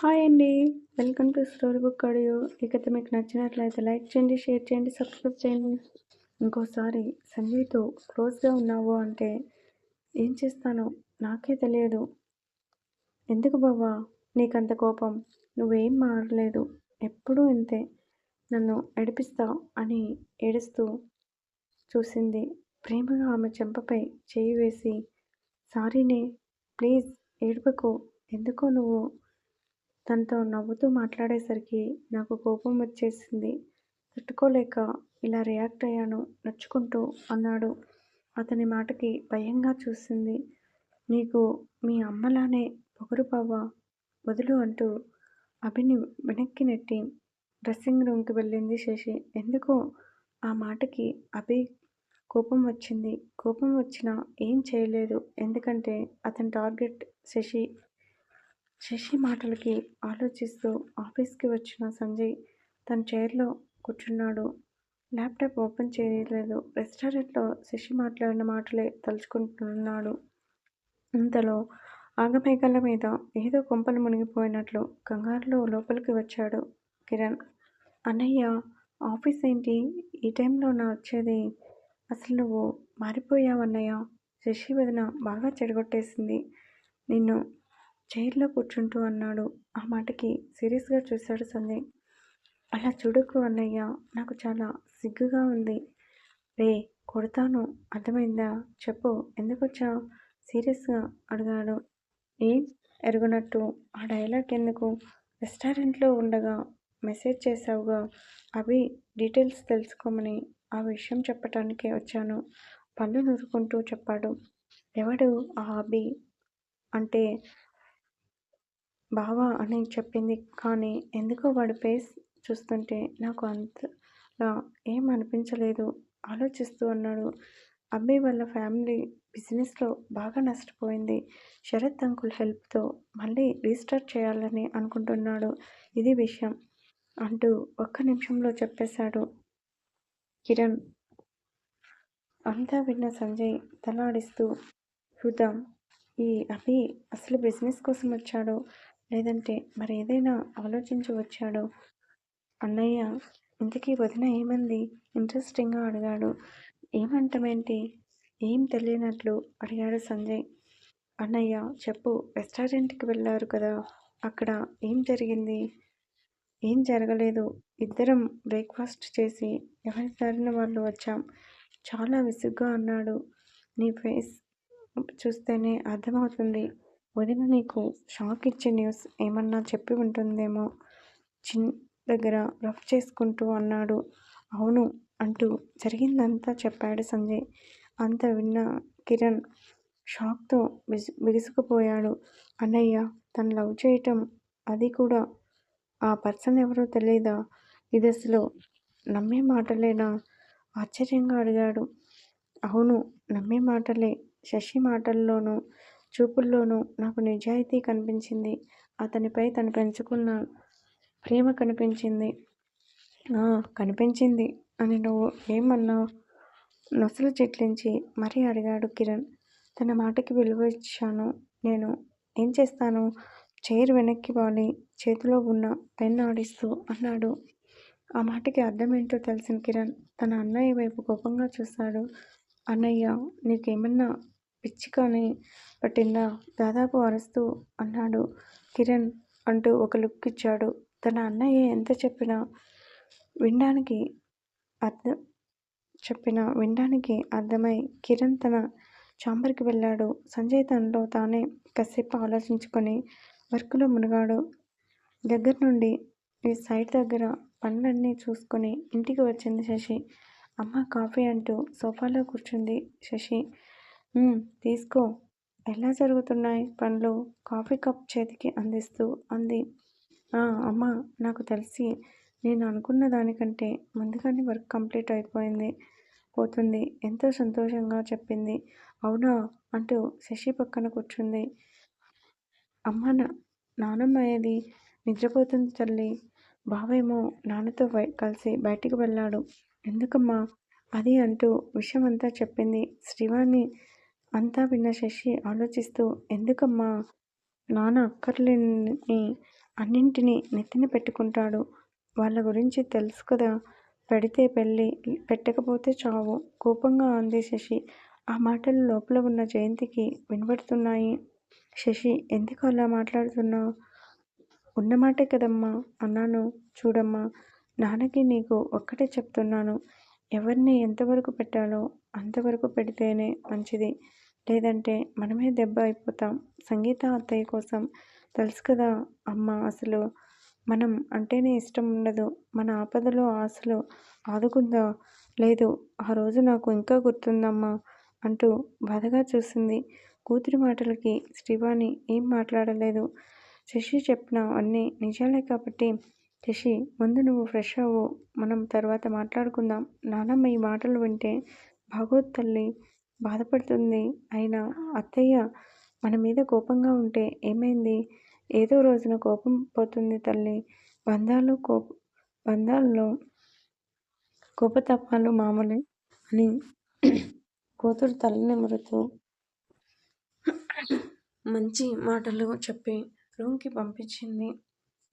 Hi అండి. Welcome to story book audio. ఇకతో మీకు నచ్చినట్లయితే లైక్ చేయండి షేర్ చేయండి సబ్స్క్రైబ్ చేయండి. ఇంకోసారి సంజయ్తో క్లోజ్గా ఉన్నావు అంటే ఏం చేస్తానో నాకే తెలియదు. ఎందుకు బావా? నీకంత కోపం. నువ్వేం మారలేదు. ఎప్పుడూ ఇంతే. నన్ను ఏడిపిస్తావు అని ఏడుస్తూ చూసింది. ప్రేమగా ఆమె చెంపపై చేయి వేసి సారీనే ప్లీజ్ ఏడుపకు. ఎందుకో నువ్వు తనతో నవ్వుతూ మాట్లాడేసరికి నాకు కోపం వచ్చేసింది. తట్టుకోలేక ఇలా రియాక్ట్ అయ్యాను నచ్చుకుంటూ అన్నాడు. అతని మాటకి భయంగా చూసింది. నీకు మీ అమ్మలానే పొగరు బావా వదులు అంటూ అభిని వెనక్కి నెట్టి డ్రెస్సింగ్ రూమ్కి వెళ్ళింది శశి. ఎందుకో? ఆ మాటకి అభి కోపం వచ్చింది. కోపం వచ్చినా ఏం చేయలేదు. ఎందుకంటే అతని టార్గెట్ శశి శశి మాటలకి ఆలోచిస్తూ ఆఫీస్కి వచ్చిన సంజయ్ తన చైర్లో కూర్చున్నాడు. ల్యాప్టాప్ ఓపెన్ చేయలేదు. రెస్టారెంట్లో శశి మాట్లాడిన మాటలే తలుచుకుంటున్నాడు. ఇంతలో ఆగమేఘాల మీద ఏదో కొంపలు మునిగిపోయినట్లు కంగారులో లోపలికి వచ్చాడు కిరణ్. అన్నయ్య ఆఫీస్ ఏంటి? ఈ టైంలో నా వచ్చేది? అసలు నువ్వు మారిపోయావన్నయ్య? శశి వదిన బాగా చెడగొట్టేసింది. నిన్ను చైర్లో కూర్చుంటూ అన్నాడు. ఆ మాటకి సీరియస్గా చూశాడు సంజయ్. అలా చూడకు అన్నయ్య నాకు చాలా సిగ్గుగా ఉంది. రే కొడతాను. అర్థమైందా? చెప్పు. ఎందుకు వచ్చా సీరియస్గా అడిగాడు. ఏం? ఎరుగునట్టు. ఆ డైలాగ్ ఎందుకు? రెస్టారెంట్లో ఉండగా మెసేజ్ చేశావుగా. అవి డీటెయిల్స్ తెలుసుకోమని ఆ విషయం చెప్పటానికే వచ్చాను. పళ్ళు నురుకుంటూ చెప్పాడు. ఎవడు ఆ అభి? అంటే బావా అని చెప్పింది. కానీ ఎందుకో వాడి ఫేస్ చూస్తుంటే నాకు అంతలా ఏం అనిపించలేదు. ఆలోచిస్తూ అన్నాడు. అబ్బాయి వాళ్ళ ఫ్యామిలీ బిజినెస్లో బాగా నష్టపోయింది. శరత్ అంకుల్ హెల్ప్తో మళ్ళీ రీస్టార్ట్ చేయాలని అనుకుంటున్నాడు. ఇది విషయం అంటూ ఒక్క నిమిషంలో చెప్పేశాడు. కిరణ్ అంతా విన్న సంజయ్ తలాడిస్తూ చూద్దాం ఈ అభి అసలు బిజినెస్ కోసం వచ్చాడు. లేదంటే మరి ఏదైనా ఆలోచించి వచ్చాడో. అన్నయ్య ఇంతకీ వదిన ఏమంది? ఇంట్రెస్టింగ్గా అడిగాడు. ఏమంటమేంటి ఏం తెలియనట్లు అడిగాడు సంజయ్. అన్నయ్య చెప్పు రెస్టారెంట్కి వెళ్ళారు కదా అక్కడ ఏం జరిగింది? ఏం జరగలేదు. ఇద్దరం బ్రేక్ఫాస్ట్ చేసి ఎవరి దారిన వాళ్ళు వచ్చాం. చాలా విసుగ్గా అన్నాడు. నీ ఫేస్ చూస్తేనే అర్థమవుతుంది. వదిన నీకు షాక్ ఇచ్చే న్యూస్ ఏమన్నా చెప్పి ఉంటుందేమో? చిన్ దగ్గర రఫ్ చేసుకుంటూ అన్నాడు. అవును అంటూ జరిగిందంతా చెప్పాడు సంజయ్. అంత విన్న కిరణ్ షాక్తో బిసి బిగుసుకుపోయాడు అన్నయ్య తను లవ్ చేయటం అది కూడా. ఆ పర్సన్ ఎవరో తెలియదా ఈ దశలో నమ్మే మాటలేనా? ఆశ్చర్యంగా అడిగాడు. అవును నమ్మే మాటలే. శశి మాటల్లోనూ చూపుల్లోనూ నాకు నిజాయితీ కనిపించింది. అతనిపై తను పెంచుకున్న ప్రేమ కనిపించింది. కనిపించింది అని నువ్వు ఏమన్నావు నొసలు చెట్లించి మరీ అడిగాడు కిరణ్. తన మాటకి విలువ ఇచ్చాను నేను. ఏం చేస్తాను? చైర్ వెనక్కి వాలి చేతిలో ఉన్న పెన్ ఆడిస్తూ అన్నాడు. ఆ మాటకి అర్థమేంటో తెలిసిన కిరణ్ తన అన్నయ్య వైపు కోపంగా చూశాడు అన్నయ్య నీకేమన్నా పిచ్చికని పట్టిందా దాదాపు అరుస్తూ అన్నాడు. కిరణ్ అంటూ ఒక లుక్ ఇచ్చాడు. తన అన్నయ్య ఎంత చెప్పినా వినడానికి అర్థం చెప్పిన వినడానికి అర్థమై కిరణ్ తన చాంబర్కి వెళ్ళాడు. సంజయ్ తనలో తానే కాసేపు ఆలోచించుకొని వర్క్లో మునిగాడు. దగ్గర నుండి ఈ సైట్ దగ్గర పనులన్నీ చూసుకొని ఇంటికి వచ్చింది శశి. అమ్మ కాఫీ అంటూ సోఫాలో కూర్చుంది శశి. తీసుకో. ఎలా జరుగుతున్నాయి పనులు? కాఫీ కప్ చేతికి అందిస్తూ అంది. అమ్మ నాకు తెలిసి నేను అనుకున్న దానికంటే ముందుగానే వర్క్ కంప్లీట్ అయిపోయింది పోతుంది. ఎంతో సంతోషంగా చెప్పింది. అవునా? అంటూ శశి పక్కన కూర్చుంది. అమ్మ నానమ్మ ఏది? నిద్రపోతుంది తల్లి. బావేమో నాన్నతో కలిసి బయటికి వెళ్ళాడు. ఎందుకమ్మా? అది అంటూ విషయం అంతా చెప్పింది శ్రీవాణి. అంతా విన్న శశి ఆలోచిస్తూ ఎందుకమ్మా? నాన్న అక్కర్లేని అన్నింటినీ నెత్తిన పెట్టుకుంటాడు. వాళ్ళ గురించి తెలుసు కదా. పెడితే పెళ్ళి పెట్టకపోతే చావు కోపంగా అంది శశి. ఆ మాటలు లోపల ఉన్న జయంతికి వినబడుతున్నాయి. శశి ఎందుకు అలా మాట్లాడుతున్నావు? ఉన్నమాటే కదమ్మా అన్నాను. చూడమ్మా నాన్నకి నీకు ఒక్కటే చెప్తున్నాను. ఎవరిని ఎంతవరకు పెట్టాలో అంతవరకు పెడితేనే మంచిది. లేదంటే మనమే దెబ్బ అయిపోతాం. సంగీత అత్తయ్య కోసం తెలుసు కదా అమ్మ అసలు మనం అంటేనే ఇష్టం ఉండదు. మన ఆపదలో ఆశలు ఆదుకుందా? లేదు ఆ రోజు నాకు ఇంకా గుర్తుందమ్మా అంటూ బాధగా చూసింది. కూతురి మాటలకి శ్రీవాణి ఏం మాట్లాడలేదు. శశి చెప్పిన అన్నీ నిజాలే కాబట్టి శశి ముందు నువ్వు ఫ్రెష్ అవ్వు. మనం తర్వాత మాట్లాడుకుందాం. నానమ్మ ఈ మాటలు వింటే భాగవత్ తల్లి బాధపడుతుంది. అయినా అత్తయ్య మన మీద కోపంగా ఉంటే ఏమైంది? ఏదో రోజున కోపం పోతుంది తల్లి. బంధాలు కోప బంధాల్లో కోపతాపాలు మామూలే అని కూతురు తల్లిని మరుతూ మంచి మాటలు చెప్పి రూమ్కి పంపించింది.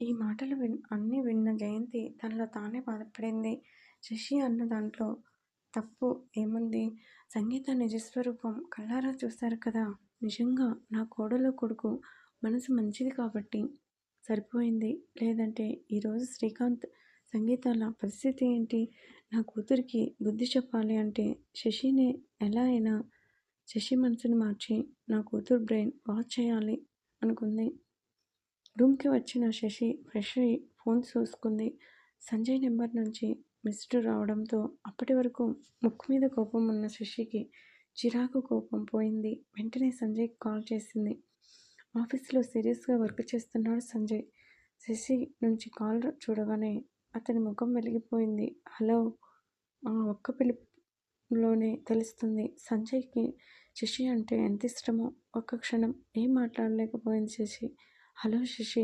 ఈ మాటలు విన్ అన్నీ విన్న జయంతి తనలో తానే బాధపడింది. శశి అన్న దాంట్లో తప్పు ఏముంది? సంగీత నిజస్వరూపం కళ్ళారా చూశారు కదా? నిజంగా నా కోడలు కొడుకు మనసు మంచిది కాబట్టి సరిపోయింది. లేదంటే ఈరోజు శ్రీకాంత్ సంగీతాల పరిస్థితి ఏంటి? నా కూతురికి బుద్ధి చెప్పాలి అంటే శశిని ఎలా అయినా శశి మనసుని మార్చి నా కూతురు బ్రెయిన్ వాచ్ చేయాలి అనుకుంది. రూమ్కి వచ్చిన శశి ఫ్రెష్ అయ్యి ఫోన్ చూసుకుంది. సంజయ్ నెంబర్ నుంచి మిస్డ్ రావడంతో అప్పటి వరకు ముక్కు మీద కోపం ఉన్న శశికి చిరాకు కోపం పోయింది. వెంటనే సంజయ్ కాల్ చేసింది. ఆఫీస్లో సీరియస్గా వర్క్ చేస్తున్నాడు సంజయ్. శశి నుంచి కాల్ చూడగానే అతని ముఖం వెలిగిపోయింది. హలో ఆ ఒక్క పిలుపులోనే తెలుస్తుంది. సంజయ్కి శశి అంటే ఎంత ఇష్టమో ఒక్క క్షణం ఏం మాట్లాడలేకపోయింది శశి. హలో శశి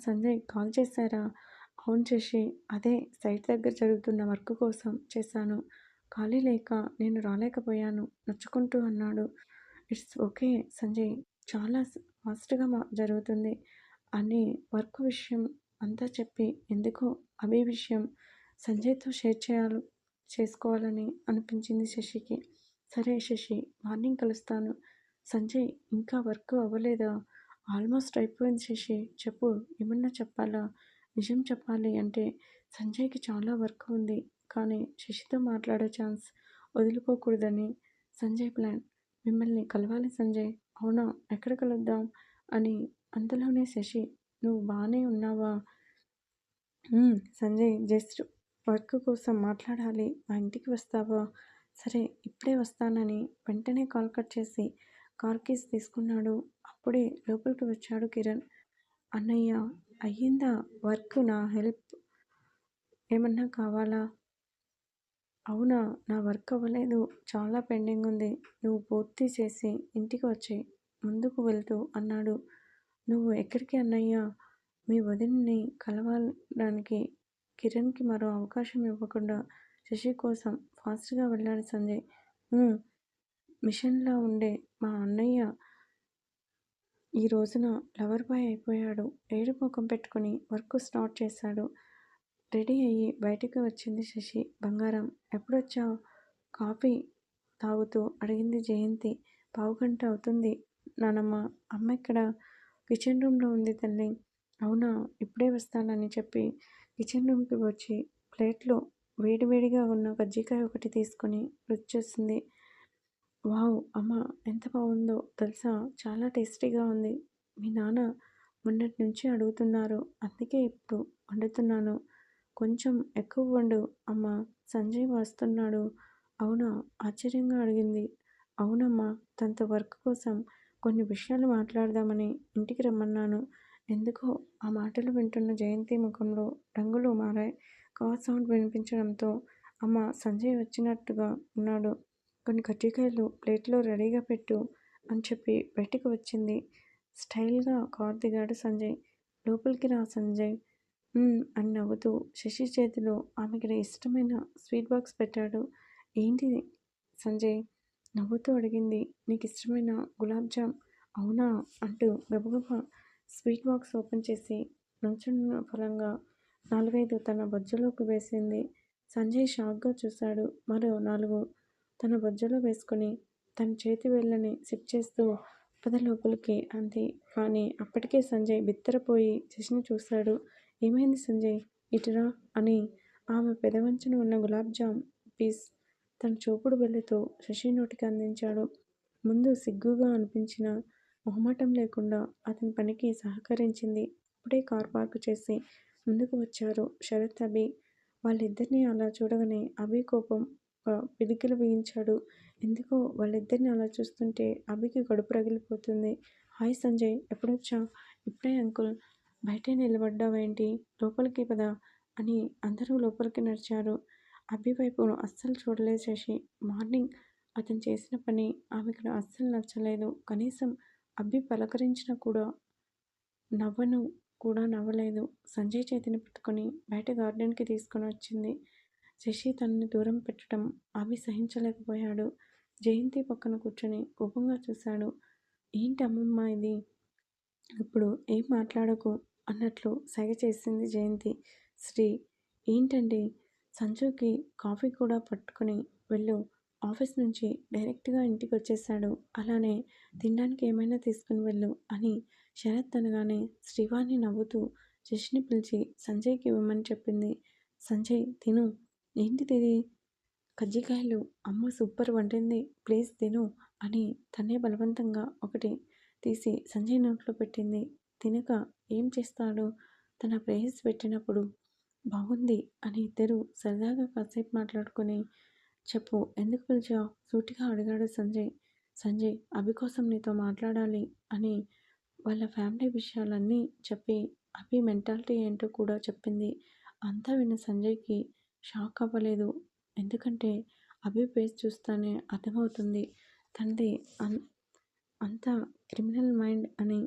సంజయ్ కాల్ చేశారా? అవును శశి అదే సైట్ దగ్గర జరుగుతున్న వర్క్ కోసం చేశాను. ఖాళీ లేక నేను రాలేకపోయాను నచ్చుకుంటూ అన్నాడు. ఇట్స్ ఓకే సంజయ్ చాలా ఫాస్ట్గా మా జరుగుతుంది అని వర్క్ విషయం అంతా చెప్పి ఎందుకో అభి విషయం సంజయ్తో షేర్ చేయాలి చేసుకోవాలని అనిపించింది శశికి. సరే శశి మార్నింగ్ కలుస్తాను. సంజయ్ ఇంకా వర్క్ అవ్వలేదా? ఆల్మోస్ట్ అయిపోయింది శశి. చెప్పు ఏమన్నా చెప్పాలా? నిజం చెప్పాలి అంటే సంజయ్కి చాలా వర్క్ ఉంది. కానీ శశితో మాట్లాడే ఛాన్స్ వదులుకోకూడదని సంజయ్ ప్లాన్. మిమ్మల్ని కలవాలి సంజయ్. అవునా? ఎక్కడ కలుద్దాం? అని అంతలోనే శశి నువ్వు బాగానే ఉన్నావా? సంజయ్ జస్ట్ వర్క్ కోసం మాట్లాడాలి. మా ఇంటికి వస్తావా? సరే ఇప్పుడే వస్తానని వెంటనే కాల్ కట్ చేసి కార్ కీస్ తీసుకున్నాడు. అప్పుడే లోపలికి వచ్చాడు కిరణ్. అన్నయ్య అయ్యిందా వర్క్? నా హెల్ప్ ఏమన్నా కావాలా? అవునా నా వర్క్ అవ్వలేదు. చాలా పెండింగ్ ఉంది. నువ్వు పూర్తి చేసి ఇంటికి వచ్చి ముందుకు వెళ్తూ అన్నాడు. నువ్వు ఎక్కడికి అన్నయ్య? మీ వదిన్ని కలవడానికి కిరణ్కి మరో అవకాశం ఇవ్వకుండా శశి కోసం ఫాస్ట్గా వెళ్ళాడు సంజయ్. మిషన్లో ఉండే మా అన్నయ్య ఈ రోజున లవర్ బాయ్ అయిపోయాడు. ఏడు ముఖం పెట్టుకుని వర్క్ స్టార్ట్ చేశాడు. రెడీ అయ్యి బయటికి వచ్చింది శశి. బంగారం ఎప్పుడొచ్చావు? కాఫీ తాగుతూ అడిగింది జయంతి. పావుగంట అవుతుంది. నానమ్మ అమ్మ ఇక్కడ కిచెన్ రూమ్లో ఉంది తల్లి. అవునా? ఇప్పుడే వస్తానని చెప్పి కిచెన్ రూమ్కి వచ్చి ప్లేట్లో వేడివేడిగా ఉన్న కజ్జికాయ ఒకటి తీసుకొని రుచి చేసింది. వావ్ అమ్మ ఎంత బాగుందో. తెలుసా? చాలా టేస్టీగా ఉంది. మీ నాన్న మొన్నటి నుంచి అడుగుతున్నారు. అందుకే ఇప్పుడు వండుతున్నాను. కొంచెం ఎక్కువ వండు అమ్మ సంజయ్ వస్తున్నాడు. అవునా? ఆశ్చర్యంగా అడిగింది. అవునమ్మా తనతో వర్క్ కోసం కొన్ని విషయాలు మాట్లాడదామని ఇంటికి రమ్మన్నాను. ఎందుకో ఆ మాటలు వింటున్న జయంతి ముఖంలో రంగులు మారాయి. కార్ సౌండ్ వినిపించడంతో అమ్మ సంజయ్ వచ్చినట్టుగా ఉన్నాడు. కొన్ని కజ్జికాయలు ప్లేట్లో రెడీగా పెట్టు అని చెప్పి బయటికి వచ్చింది. స్టైల్గా కార్ దిగాడు సంజయ్. లోపలికి రా సంజయ్. అని నవ్వుతూ శశి చేతిలో ఆమెకి ఇష్టమైన స్వీట్ బాక్స్ పెట్టాడు. ఏంటి సంజయ్? నవ్వుతూ అడిగింది. నీకు ఇష్టమైన గులాబ్ జామ్? అవునా? అంటూ గబగబా స్వీట్ బాక్స్ ఓపెన్ చేసి నుంచున్న ఫలంగా నాలుగైదు తన బొజ్జలోకి వేసింది. సంజయ్ షాక్గా చూశాడు. మరో నాలుగు తన బొజ్జలో వేసుకుని తన చేతి వేళ్ళని సిప్ చేస్తూ పద లోపలికి అంది. కానీ అప్పటికే సంజయ్ బిత్తరపోయి శశిని చూశాడు. ఏమైంది సంజయ్? ఇటురా అని ఆమె పెదవంచన ఉన్న గులాబ్ జామ్ పీస్ తన చూపుడు వెళ్ళితో శశి నోటికి అందించాడు. ముందు సిగ్గుగా అనిపించిన మొహమాటం లేకుండా అతని పనికి సహకరించింది. అప్పుడే కార్ పార్క్ చేసి ముందుకు వచ్చారు శరత్ అభి. వాళ్ళిద్దరినీ అలా చూడగానే అభి కోపం పిడికిలు వేయించాడు. ఎందుకో వాళ్ళిద్దరిని అలా చూస్తుంటే అభికి కడుపు రగిలిపోతుంది. హాయ్ సంజయ్ ఎప్పుడొచ్చా ఇప్పుడే అంకుల్ బయటే నిలబడ్డావేంటి? లోపలికి పదా అని అందరూ లోపలికి నడిచారు. అభి వైపు అస్సలు చూడలేదు శశి. మార్నింగ్ అతను చేసిన పని ఆమెకు అస్సలు నచ్చలేదు. కనీసం అభి పలకరించిన కూడా నవ్వను కూడా నవ్వలేదు. సంజయ్ చేతిని పట్టుకొని బయట గార్డెన్కి తీసుకొని వచ్చింది. శశి తనని దూరం పెట్టడం అవి సహించలేకపోయాడు. జయంతి పక్కన కూర్చొని కోపంగా చూశాడు. ఏంటి అమ్మమ్మ ఇది? ఇప్పుడు ఏం మాట్లాడకు? అన్నట్లు సైగ చేసింది జయంతి. శ్రీ ఏంటండి? సంజుకి కాఫీ కూడా పట్టుకొని వెళ్ళు. ఆఫీస్ నుంచి డైరెక్ట్గా ఇంటికి వచ్చేసాడు అలానే తినడానికి ఏమైనా తీసుకుని వెళ్ళు అని శరత్ అనగానే శ్రీవాణి నవ్వుతూ శశిని పిలిచి సంజయ్కి ఇవ్వమని చెప్పింది. సంజయ్ తిను. ఏంటిది ఇది కజ్జికాయలు అమ్మ సూపర్ వండింది ప్లీజ్ తిను అని తనే బలవంతంగా ఒకటి తీసి సంజయ్ నోట్లో పెట్టింది. తినక ఏం చేస్తాడు? తన ప్రేయస్ పెట్టినప్పుడు బాగుంది అని ఇద్దరు సరదాగా కాసేపు మాట్లాడుకొని చెప్పు ఎందుకు పిలిచావు? సూటిగా అడిగాడు సంజయ్. సంజయ్ అభి కోసం నీతో మాట్లాడాలి అని వాళ్ళ ఫ్యామిలీ విషయాలన్నీ చెప్పి అభి మెంటాలిటీ ఏంటో కూడా చెప్పింది. అంతా విన్న సంజయ్కి షాక్ అవ్వలేదు ఎందుకంటే అభి ఫేస్ చూస్తానే అర్థమవుతుంది. తండ్రి అన్ అంత క్రిమినల్ మైండ్ అని